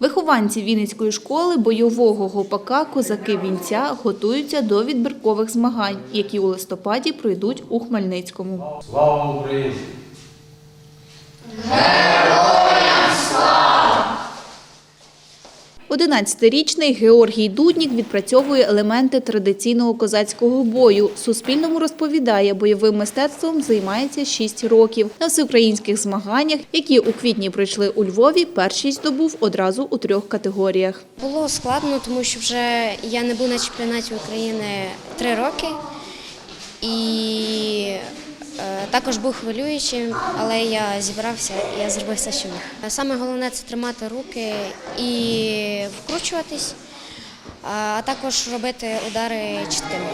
Вихованці Вінницької школи бойового гопака Козаки Вінця готуються до відбіркових змагань, які у листопаді пройдуть у Хмельницькому. Слава Україні! 11-річний Георгій Дуднік відпрацьовує елементи традиційного козацького бою. Суспільному розповідає, бойовим мистецтвом займається 6 років. На всеукраїнських змаганнях, які у квітні пройшли у Львові, першість здобув одразу у трьох категоріях. Було складно, тому що вже я не був на чемпіонаті України три роки. І також був хвилюючим, але я зібрався і я зробив все, що міг. Саме головне це тримати руки і вкручуватись, а також робити удари чіткими.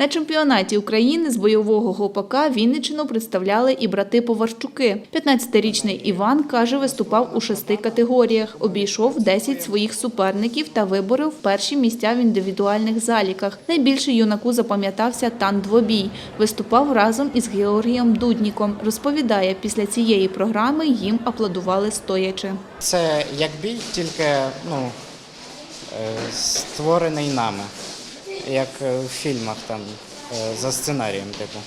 На чемпіонаті України з бойового гопака Вінниччину представляли і брати Поварчуки. 15-річний Іван, каже, виступав у шести категоріях, обійшов 10 своїх суперників та виборов перші місця в індивідуальних заліках. Найбільше юнаку запам'ятався тан-двобій. Виступав разом із Георгієм Дудніком. Розповідає, після цієї програми їм аплодували стоячи. Це як бій, тільки ну, е, створений нами, як е, в фільмах там, е, за сценарієм, типу.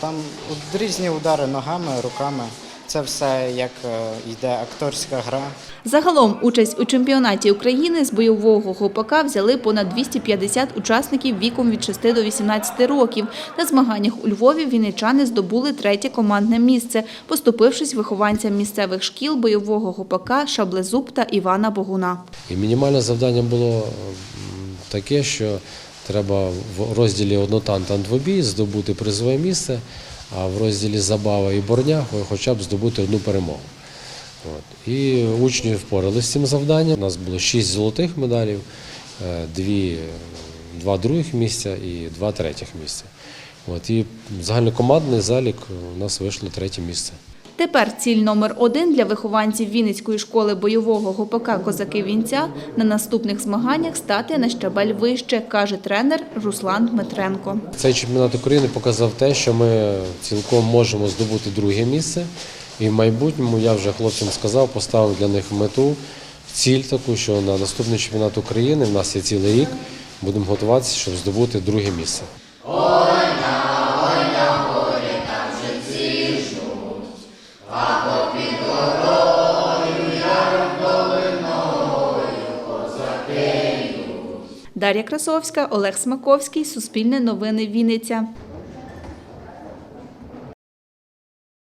Там от різні удари ногами, руками. Це все як е, йде акторська гра. Загалом участь у чемпіонаті України з бойового гопака взяли понад 250 учасників віком від 6 до 18 років. На змаганнях у Львові вінничани здобули третє командне місце, поступившись вихованцям місцевих шкіл бойового гопака Шаблезуб та Івана Богуна. І мінімальне завдання було таке, що треба в розділі однотан та двобій здобути призове місце, а в розділі забава і борня хоча б здобути одну перемогу. От. І учні впоралися з цим завданням. У нас було шість золотих медалів, е, дві, два других місця і два третіх місця. От. І загальнокомандний залік у нас вийшло третє місце. Тепер ціль номер один для вихованців Вінницької школи бойового гопака Козаки Вінця на наступних змаганнях стати на щабель вище, каже тренер Руслан Дмитренко. Цей чемпіонат України показав те, що ми цілком можемо здобути друге місце. І в майбутньому я вже хлопцям сказав, поставив для них мету, ціль таку, що на наступний чемпіонат України в нас є цілий рік. Будемо готуватися, щоб здобути друге місце. Дар'я Красовська, Олег Смаковський, Суспільне новини Вінниця.